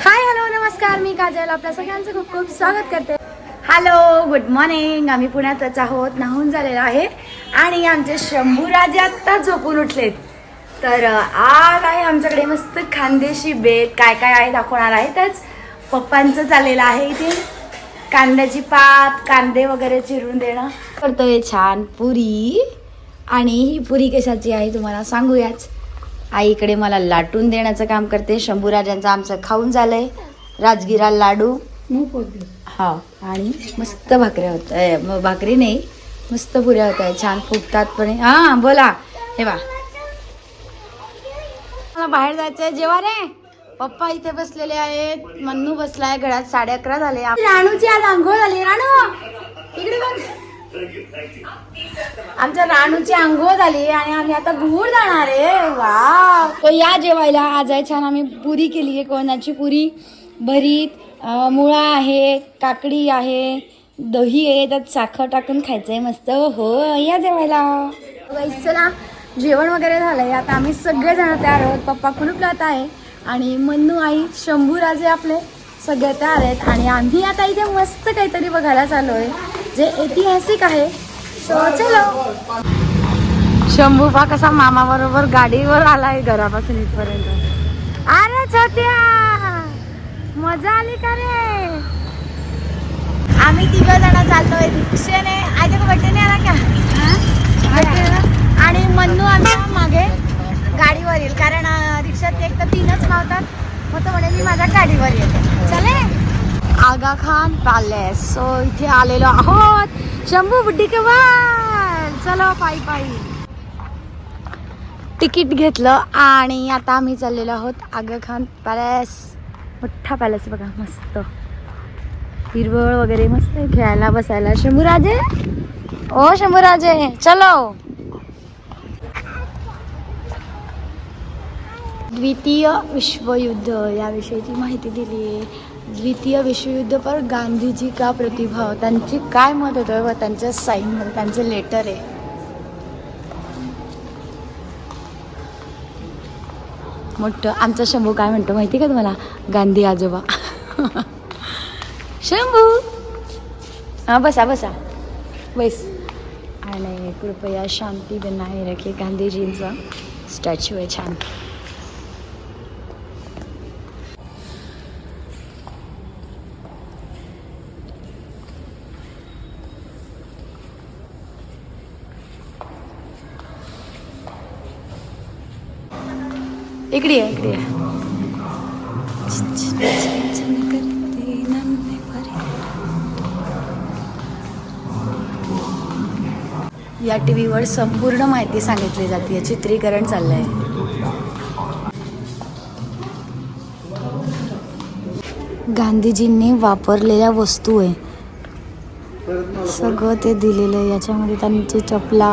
Hi hello नमस्कार. मी काजल. आपल्या सगळ्यांचं खूप खूप स्वागत करते. Hello good morning. आम्ही पुण्यातच आहोत. नाहून झालेलो आहे. आणि आमचे शंभूराजे आत्ता झोपून उठलेत. तर आज आहे आमच्याकडे मस्त खानदेशी बेत. काय काय आहे दाखवणार आहे त्याच. पप्पांचं चाललेलं आहे इथे. कांद्याची पात कांदे वगैरे चिरून देणं. करतोय छान पुरी. आणि ही पुरी कशाची आहे तुम्हाला सांगूयाच. आई इकडे मला लाटून देण्याचं काम करते. शंभूराजांचं आमचं खाऊन झालंय. राजगिरा लाडू. हा. आणि मस्त भाकऱ्या होत भाकरी नाही. मस्त पुऱ्या होत आहे छान फुगतात पण हा बोला. हे बा मला बाहेर जायचंय. जेव्हा रे. पप्पा इथे बसलेले आहेत. मन्नू बसलाय. घरात साडे अकरा झाले. राणूची आज आंघोळ झाली. राणू इकडे बघ. आमच्या राणूची आंघोळ झाली आणि आम्ही आता गुड जाणार आहे. वा तो या जेवायला आज आहे. छान आम्ही पुरी केली आहे. कोणाची पुरी? भरीत मुळा आहे काकडी आहे दही आहे. त्यात साखर टाकून खायचंय मस्त. हो या जेवायला. चला. जेवण वगैरे झालंय. आता आम्ही सगळेजण तयार आहोत. पप्पा कुलूप लावत आहे. आणि मन्नू आई शंभू राजे आपले सगळे तयार आहेत. आणि आम्ही आता इथे मस्त काहीतरी बघायला चाललोय. जे ऐतिहासिक आहे. सो चलो. शंभू बा कसा मामा बरोबर गाडीवर आलाय घरापासून इथपर्यंत. अरे छोट्या मजा आली का रे? आम्ही तिघ जण चाललोय रिक्षेने. आधी बट्टेने आला का. आणि मन्नू आमच्या मागे गाडीवर येईल. कारण रिक्षात एक तर तीनच मावतात. मग तो म्हणे मी माझ्या गाडीवर येते. चले. आगा खान पॅलेस सो इथे आलेलो आहोत. शंभू बुड्डी केवळ चला चलो पायी पायी. तिकीट घेतलं आणि आता आम्ही चाललेलो आहोत आगा खान पॅलेस मोठा पॅलेस बघा मस्त. हिरवळ वगैरे मस्त खेळायला बसायला. शंभूराजे? ओ शंभूराजे चलो. द्वितीय विश्वयुद्ध याविषयीची माहिती दिली आहे द्वितीय विश्वयुद्ध पर गांधीजी का प्रतिभाव त्यांची काय मत होतं? व त्यांच्या साईनमध्ये त्यांचं लेटर आहे. मोठं आमचा शंभू काय म्हणतो माहिती का तुम्हाला? गांधी आजोबा. शंभू! हां बसा बसा. बैस. आणि कृपया शांती बनाए रखे गांधीजींचा स्टॅच्यू आहे छान. इकडे आहे इकडे आहे या टी व्हीवर संपूर्ण माहिती सांगितली जाते. चित्रीकरण चाललंय. गांधीजींनी वापरलेल्या वस्तू आहे सगळं ते दिलेलं आहे. याच्यामध्ये त्यांची चपला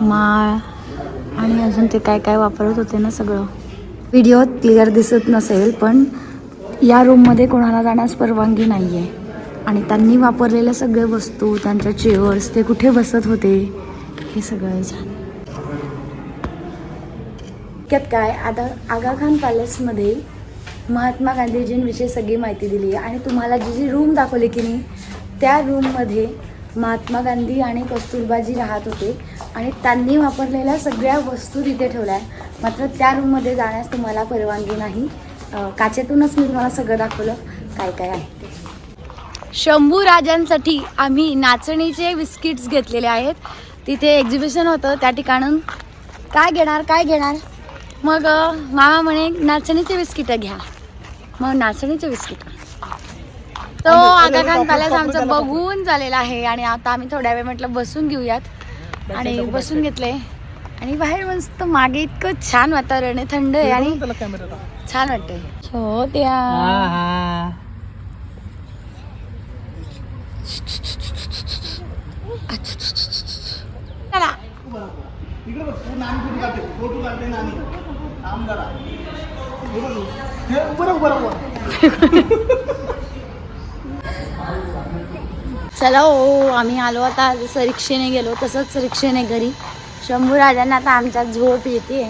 माळ आणि अजून ते काय काय वापरत होते ना सगळं. व्हिडिओत क्लिअर दिसत नसेल पण या रूममध्ये कोणाला जाण्यास परवानगी नाही आहे आणि त्यांनी वापरलेल्या सगळ्या वस्तू त्यांच्या चेअर्स ते कुठे बसत होते हे सगळं छान इतक्यात काय? आता आगा खान पॅलेसमध्ये महात्मा गांधीजींविषयी सगळी माहिती दिली आहे आणि तुम्हाला जी जी रूम दाखवली की नाही त्या रूममध्ये महात्मा गांधी आणि कस्तुरबाजी राहत होते. आणि त्यांनी वापरलेल्या सगळ्या वस्तू तिथे ठेवल्या मात्र त्या रूममध्ये जाण्यास तुम्हाला परवानगी नाही. काचेतूनच मी तुम्हाला सगळं दाखवलं. काय काय आहे शंभू राजांसाठी आम्ही नाचणीचे बिस्किट्स घेतलेले आहेत. तिथे एक्झिबिशन होतं. त्या ठिकाणून काय घेणार काय घेणार? मग मामा म्हणे नाचणीचे बिस्किटं घ्या. मग नाचणीचे बिस्किटं. तो आगा खान पॅलेस आमचं बघून झालेला आहे आणि आता आम्ही थोड्या वेळ म्हटलं बसून घेऊयात. आणि बसून घेतले आणि बाहेर मस्त मागे इतकं छान वातावरण आहे थंड आहे आणि छान वाटतंय. छोट्या चला इकडे बघ तू नाणी कुठे काढते फोटो काढते नाणी थांब जरा हे बघ, हे उभं राहा, उभं राहा. चला हो, हो आम्ही आलो आता जसं रिक्षेने गेलो तसंच रिक्षेने घरी. शंभू राजांना आता आमच्या झोप येते.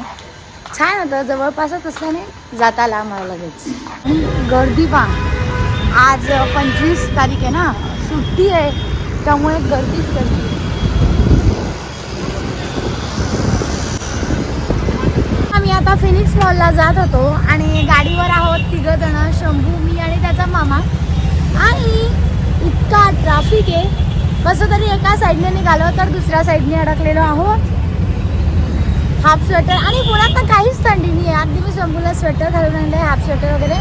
छान होतं जवळपासच असल्याने जाता आला आम्हाला लगेच. गर्दी पा आज पंचवीस तारीख आहे ना सुट्टी आहे त्यामुळे गर्दीच गर्दी. आम्ही आता फिनिक्स मॉलला जात होतो आणि गाडीवर आहोत तिघं जण शंभू मी आणि त्याचा मामा. आणि इतका ट्राफिक आहे. कसं तरी एका साईडने निघालो तर दुसऱ्या साईडने अडकलेलो आहोत. हाफ स्वेटर आणि पुण्यात तर काहीच थंडी नाही आहे. अगदी मी शंभूला स्वेटर घालून आणले हाफ स्वेटर वगैरे.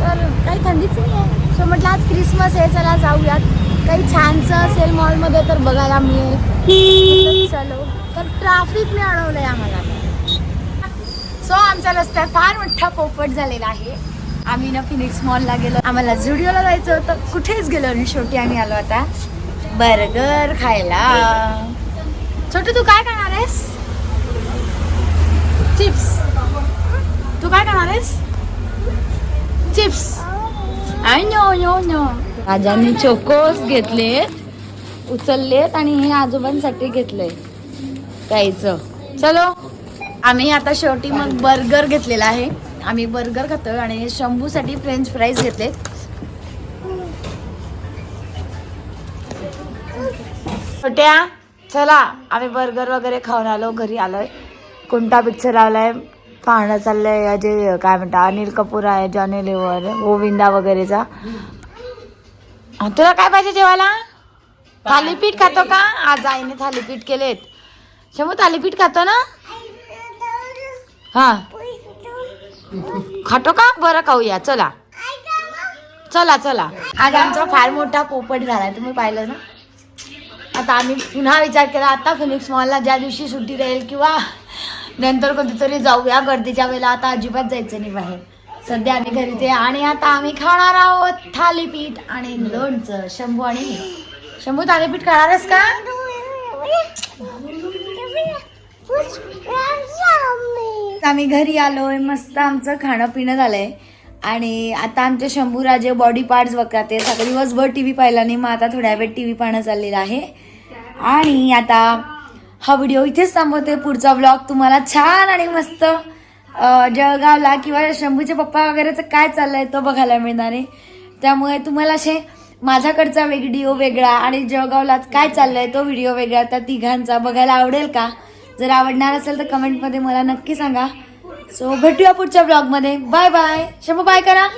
तर काही थंडीच नाही आहे. सो म्हटलं आज क्रिसमस आहे चला जाऊयात. काही छानसं असेल मॉलमध्ये तर बघायला मिळेल. चलो. तर ट्राफिकने अडवलं आहे आम्हाला. सो आमच्या रस्त्यात फार मोठा पोपट झालेला आहे. आम्ही ना फिनिक्स मॉलला गेलो. आम्हाला झुडिओला जायचं होतं. कुठेच गेलो आणि शेवटी आम्ही आलो आता. बर्गर खायला. छोटू तू काय खाणार आहेस? चिप्स तू काय खाणार आहेस? Chips I no no no राजांनी चोकोस घेतलेत उचललेत आणि हे आजोबांसाठी घेतलंय. प्यायचं. चलो. आम्ही आता शेवटी मग बर्गर घेतलेला आहे. आम्ही बर्गर खातोय आणि शंभूसाठी फ्रेंच फ्राईज घेतले. छोट्या चला आम्ही बर्गर वगैरे खाऊन आलो घरी आलोय. कोणता पिक्चर आलाय? पाहणं चाललंय अजय काय म्हणता अनिल कपूर आहे जॉनी लिव्हर गोविंदा वगैरेचा. तुला काय पाहिजे जेवायला? थालीपीठ खातो का? आज आईने थालीपीठ केलेत. शंभू थालीपीठ खातो ना? हा. खातो का? बरं खाऊया. चला. चला चला. आज आमचा फार मोठा पोपट झालाय तुम्ही पाहिलं ना? आता आम्ही पुन्हा विचार केला आता फिनिक्स मॉलला ज्या दिवशी सुट्टी राहील किंवा नंतर कधीतरी जाऊया गर्दीच्या वेळेला आता अजिबात जायचं नाही बाहेर. सध्या आम्ही घरी ते आणि आता आम्ही खाणार आहोत थालीपीठ आणि लोणचं. शंभू आणि. शंभू थालीपीठ खाणारच का? आम्ही घरी आलोय मस्त आमचं खाणं पिणं झालंय. आणि आता आमचे शंभूराजे बॉडी पार्ट्स बघतात सगळे सकाळी दिवसभर टी व्ही पाहिला नाही मग आता थोड्या वेळ टी व्ही पाहणं चाललेलं आहे. आणि आता हा व्हिडिओ इथेच थांबवते. पुढचा ब्लॉग तुम्हाला छान आणि मस्त जळगावला किंवा शंभूचे पप्पा वगैरेचं काय चाललंय तो बघायला मिळणार आहे. त्यामुळे तुम्हाला असे माझ्याकडचा व्हिडिओ वेगळा आणि जळगावला काय चाललंय तो व्हिडिओ वेगळा त्या तिघांचा बघायला आवडेल का? जर आवडणार असेल तर कमेंटमध्ये मला नक्की सांगा. सो भेटूया पुढच्या ब्लॉगमध्ये बाय बाय शंभू बाय करा.